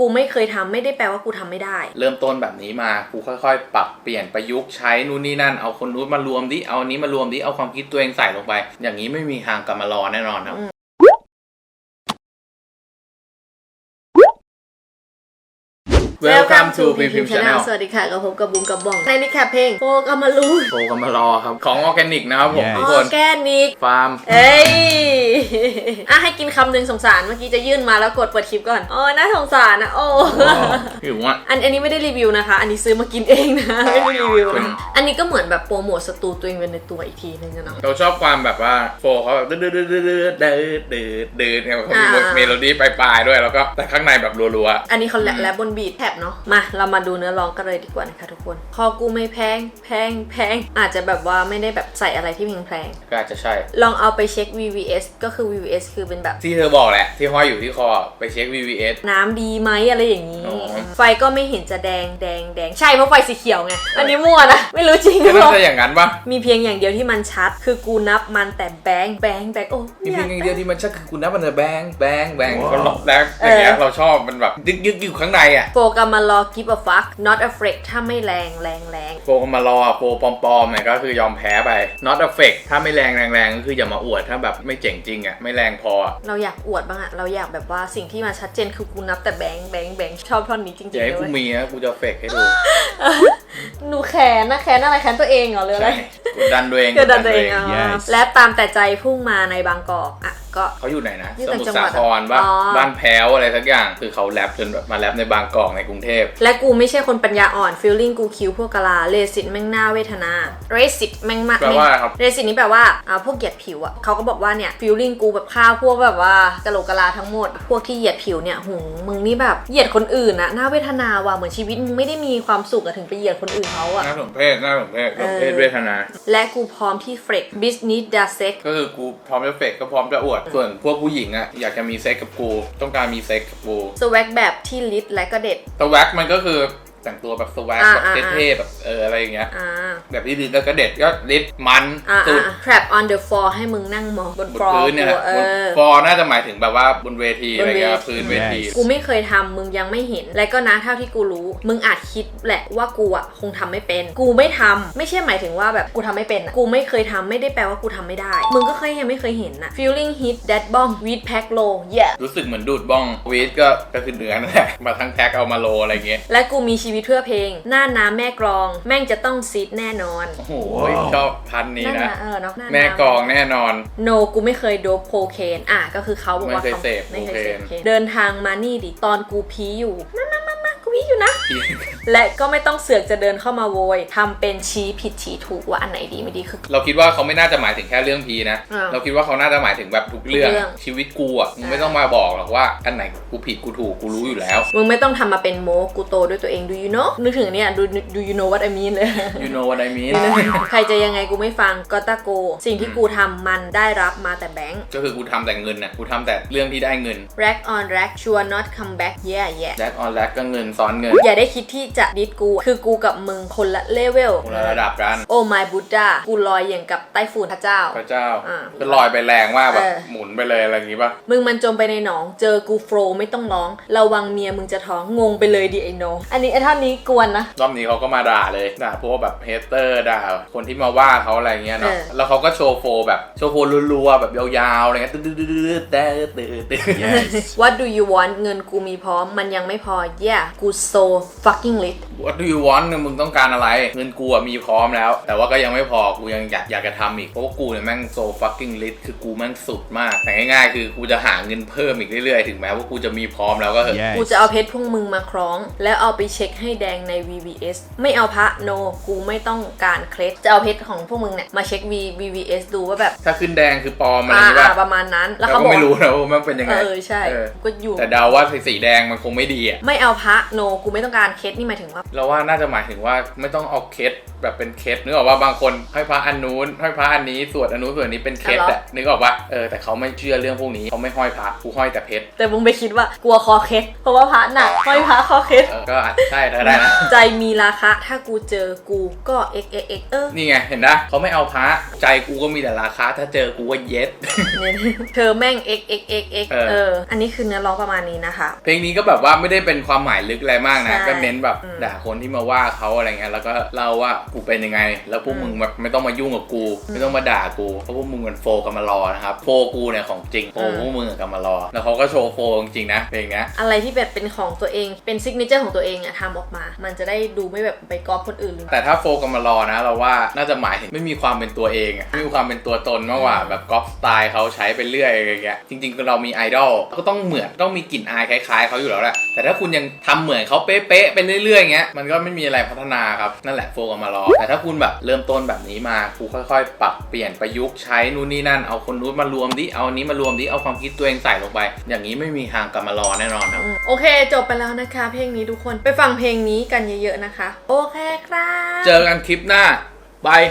กูไม่เคยทำไม่ได้แปลว่ากูทำไม่ได้ เริ่มต้นแบบนี้มากูค่อยๆ ปรับเปลี่ยนประยุกต์ใช้นู่นนี่นั่นเอาคนนู้นมารวมดิเอาอันนี้มารวมดิเอาความคิดตัวเองใส่ลงไป อย่างนี้ไม่มีทางกลับมารอแน่นอนครับ Welcome to p p Channel สวัสดีค่ะกับผมกับบุ้มกับบองในนี้ค่ะเพลงโฟกัมมารู้โฟกัมมารอครับ ของออร์แกนิกนะครับผมทุกอคอนร์แกนิก ฟาร์ม เอ้ยอะให้กินคำหนึ่งสงสารเมื่อกี้จะยื่นมาแล้วกดเปิดคลิปก่อนโอ้น่าสงสารนะโอ้หิวอะ อันอันนี้ไม่ได้รีวิวนะคะ อันนี้ซื้อมากินเองนะ ไม่ได้รีวิวนะอันนี้ก็เหมือนแบบโปรโมทสตูตัวเองเป็นในตัวอีกทีนึงนะเนาะเราชอบความแบบว่าโฟเขาแบบเดือดเดือดเดือดเดือดเดือดเดือดเดือดเนี่ยเขามีเมโลดี้ปลายๆด้วยแล้วก็แต่ข้างในแบบรัวๆอันนี้เขาแรปบนบีทแท็บเนาะมาเรามาดูเนื้อร้องกันเลยดีกว่านะคะทุกคน คอกูไม่แพงแพงแพงอาจจะแบบว่าไม่ได้แบบใส่อะไรที่แพงแพงๆก็อาจจะใช่ ๆลองเอาไปเช็ค VVS ก็คือ VVS คือเป็นแบบ ที่เธอบอกแหละ ที่ห้อยอยู่ที่คอไปเช็ค VVS น้ำดีไหมอะไรอย่างนี้ อ๋อ ไฟก็ไม่เห็นจะแดงแดงแดงใช่เพราะไฟสีเขียวไง อันนี้มั่วนะ ไม่รู้จริงหก็รือเปน่าล่าจะอย่างนั้นปะมีเพียงอย่างเดียวที่มันชัด คือกูนับมันแต่แบงค์แบงค์แบงค์โอ้มีไม่อเพียายกงอย่างเดียวที่มันชักคือคุณนับมันจะแบงแบงแบงว้าว ก็ล็อกแล้วอย่างเงี้ยเออเราชอบมันแบบยึกยึกอยู่ข้างในอะ โฟกัมมารอ give a fuck not afraid ถ้าไม่แรงแรงแรงโฟมารอโฟปอมๆเนี่ยก็คือยอมแพ้ไป not effect ถ้าไม่แรงแรงแรงก็คืออย่ามาอวดถ้าแบบไม่เจ๋งจริงอะไม่แรงพออะเราอยากอวดบ้างอะเราอยากแบบว่าสิ่งที่มันชัดเจนคือกูนับแต่แบงค์แบงค์แบงค์ชอบท่อนนี้จริงๆอย่าให้เลกูยมีนะกูจะเฟกให้ดูหนูแขนนะแขนอะไรแขนตัวเองเหรอหรืออะไร ใช่กดดันตัวเองกดดันตัวเองอะ Yes และตามแต่ใจพุ่งมาในบางกอกอะ ก็ เขาอยู่ไหนนะ อยู่สต่างมุทจัรงหวัสาดครป่ะอ๋อ บ้านแพ้วอะไรสักอย่าง คือเขาแรปจนแบบมาแรปในบางกอกในกรุงเทพ และกูไม่ใช่คนปัญญาอ่อนฟีลลิ่งกูคิ้วพวกกะลาเลสิตแม่งหน้าเวทนาเรสิตแม่งมาแปลว่าอะไรครับ เรสิตนี่แปลว่าอ่าพวกเหยียดผิวอะเขาก็บอกว่าเนี่ยฟีลลิ่งกูแบบฆ่าพวกแบบว่ากะโหลกกะลาทั้งหมด พวกที่เหยียดผิวเนี่ยหูมึงนี่แบบเหยียดคนอื่นอะหน้าเวทนาว่ะเหมือนชีวิตมึงไม่ได้มีความสุขอะถึงไปเหยียดคนอื่นเขาอะน่าสมเพศน่าสมเพศเออสมเพศเวทนา และกูพร้อมที่เฟรกบิสนิสดาเซ็กก็คือกูพร้อมจะเฟกก็พร้อมจะอวดส่วนพวกผู้หญิงอะอยากจะมีเซ็กกับกู ต้องการมีเซ็กกับกูสวักแบบที่ลิทและก็เด็ดสวักมันก็คือ แต่งตัวแบบสวักอ่าแบบอ่า เท่ๆแบบเอออะไรอย่างเงี้ย อ่า แบบที่ดิดแล้วก็เด็ดก็ดิดมันอ่าสุด อ่า trap on the floor ให้มึงนั่งมองบนบนฟลอร์พื้นเนี่ยแหละเอบนอฟอร์น่าจะหมายถึงแบบว่าบนเวทีบนอะไรเงี้ยเวที พื้นเวที กูไม่เคยทำมึงยังไม่เห็น และก็นะเท่าที่กูรู้ มึงอาจคิดแหละว่ากูอะคงทำไม่เป็น กูไม่ทำไม่ใช่หมายถึงว่าแบบกูทำไม่เป็นอะกูไม่เคยทำไม่ได้แปลว่ากูทำไม่ได้ มึงก็เคยยังไม่เคยเห็นนะ feeling hit that bomb with pack low yeah รู้สึกเหมือนดูดบ้องวีดก็ก็คือเนื้อนั่นแหละมาทั้งแพ็คเอามาโลอะไรเงี้ย และกูมีชีวิตเพื่อเพลง หน้าน้ำแม่กรอง แม่งจะต้องซีดแน่นอนโอ้โหว้าวชอบพันนี้นั่นนะนะเออเนาะหน้าน้ำ แม่กลองแน่นอน โนกูไม่เคยโดบโคเคน อะ ก็คือเขาบอกว่าไม่เคยเสพไม่เคยเสพโคเคน โคเคนเดินทางมานี่ดิ ตอนกูพีอยู่มามามามากู พีอยู่นะ และก็ไม่ต้องเสือกจะเดินเข้ามาโวยทำเป็นชี้ผิดชี้ถูกว่าอันไหนดีไม่ดีคือ เราคิดว่าเขาไม่น่าจะหมายถึงแค่เรื่องพีนะอ่าเราคิดว่าเขาน่าจะหมายถึงแบบทุกเรื่องทุกเรื่องชีวิตกูอะมึงไม่ต้องมาบอกหรอกว่าอันไหนกูผิดกูถูกกูรู้อยู่แล้ว มึงไม่ต้องทำมาเป็นโมกูโตด้วยตัวเอง do you know นึกถึงเนี่ย do do you know what I mean เลย you know what I mean ใครจะยังไงกูไม่ฟังก็ตะโก สิ่งที่กูทำมันได้รับมาแต่แบงค์ก็คือกูทำแต่เงินน่ะกูทำแต่เรื่องที่ได้เงิน rack on rack sure not come back yeah yeah แลกออนแลกก็เงินซ้อนเงินอย่าได้คิดที่จะดิสกู คือกูกับมึงคนละเลเวล คนละระดับกันโอ้ my Buddha กูลอยอย่างกับไต้ฝุ่นพระเจ้า พระเจ้าอ่าก็ลอยไปแรงมากแบบเออ หมุนไปเลยอะไรอย่างงี้ป่ะ มึงมันจมไปในหนอง เจอกูโฟลว์ไม่ต้องร้อง ระวังเมียมึงจะท้อง งงไปเลยดิไอโนอันนี้ไอ้ท่านนี้กวนนะ รอบนี้เขาก็มาด่าเลยด่าพวกแบบเฮเตอร์ด่าคนที่มาว่าเขาอะไรเงี้ยเนาะเออ แล้วเขาก็โชว์โฟร์แบบโชว์โฟร์รัวๆแบบยาวๆอะไรเงี้ยตื้อๆๆๆแต่ตื้อๆ Yes What do you want เงินกูมีพร้อม มันยังไม่พอ yeah กู so fucking lit What do you want เนี่ยมึงต้องการอะไร เงินกูอะมีพร้อมแล้ว แต่ว่าก็ยังไม่พอ กูยังอยากอยากจะทำอีก เพราะว่ากูเนี่ยแม่ง so fucking lit คือกูแม่งสุดมาก แต่ง่ายๆ คือกูจะหาเงินเพิ่มอีกเรื่อยๆ ถึงแม้ว่ากูจะมีพร้อมแล้วก็เถอะ Yes กูจะเอาเพชรพวกมึงมาคล้อง แล้วเอาไปเช็คให้แดงใน VVS ไม่เอาพระ no กูไม่ต้องการเคล็ดจะเอาเพชรของพวกมึงเนี่ยมาเช็ค V VVS ดูว่าแบบถ้าขึ้นแดงคือปลอมอะไรอ่าอย่างงี้อ่าป่ะประมาณนั้น แล้วเราเขาก็บอกไม่รู้ว่านะว่ามันเป็นยังไงเออใช่เออก็อยู่ แต่เดาว่าสีแดงมันคงไม่ดีอะไม่เอาพระ no กูไม่ต้องการเคสนี่หมายถึงว่า เราว่าน่าจะหมายถึงว่าไม่ต้องเอาเคส แบบเป็นเคสนึกออกว่าบางคนห้อยพระอันนู้นห้อยพระอันนี้สวดอันนู้นสวดอันนี้เป็นเคสอะนึกออกว่าเออแต่เขาไม่เชื่อเรื่องพวกนี้เขาไม่ห้อยพระกูห้อยแต่เพชรแต่มึงไปคิดว่ากลัวคอเคสเพราะว่าพระหนักห้อยพระคอเคสเออก็อาจใช่ถ้าได้นะใจมีราคะถ้ากูเจอกูก็ x x x เออนี่ไงเห็นนะเขาไม่เอาพระใจกูก็มีแต่ราคาถ้าเจอกูก็เย็ดเธอแม่ง x x x x เออเอออันนี้คือเนื้อร้องประมาณนี้นะคะเพลงนี้ก็แบบว่าไม่ได้เป็นความหมายลึกอะไรมากนะใช่ก็เน้นแบบอืมด่าคนที่มาว่าเขาอะไรเงี้ยแล้วก็เล่าว่ากูเป็นยังไง แล้วพวกอืมมึงแบบไม่ต้องมายุ่งกับกู ไม่ต้องมาด่ากูเพราะพวกมึงมันโฟกันมารอนะครับโฟกูเนี่ยของจริงโฟอืมพวกมึงกันมารอ แล้วเขาก็โชว์โฟจริงๆนะเพลงเนี้ยอะไรที่แบบเป็นของตัวเองเป็นซิกเนเจอร์ของตัวเองอะทำออกมา มันจะได้ดูไม่แบบไปก๊อปคนอื่นหรือแต่ถ้าโฟกันมารอนะเราว่าน่าจะหมายถึงไม่มีความเป็นตัวเองอะไม่มีความเป็นตัวตนมากกว่าแบบก๊อปสไตล์เขาใช้ไปเรื่อยอะไรเงี้ยจริงๆคือเรามีไอดอลก็ต้องเหมือนต้องมีกลิ่นอายคล้ายๆเขาอยู่แล้วแหละแต่ถ้าคุณยังทำเหมือนเขาเป๊ะๆไปเรื่อยๆอย่างเงี้ยมันก็ไม่มีอะไรพัฒนาครับนั่นแหละโฟกันมารอแต่ถ้าคุณแบบเริ่มต้นแบบนี้มากูค่อยๆ ปรับเปลี่ยนประยุกต์ใช้นู่นนี่นั่น เอาคนนู้นมารวมดิ เอาอันนี้มารวมดิ เอาความคิดตัวเองใส่ลงไป อย่างนี้ไม่มีทางกลับมารอแน่นอนครับอืมโอเค จบไปแล้วนะคะ เพลงนี้ทุกคน ไปฟังเพลงนี้กันเยอะๆนะคะ โอเคครับ เจอกันคลิปหน้าบาย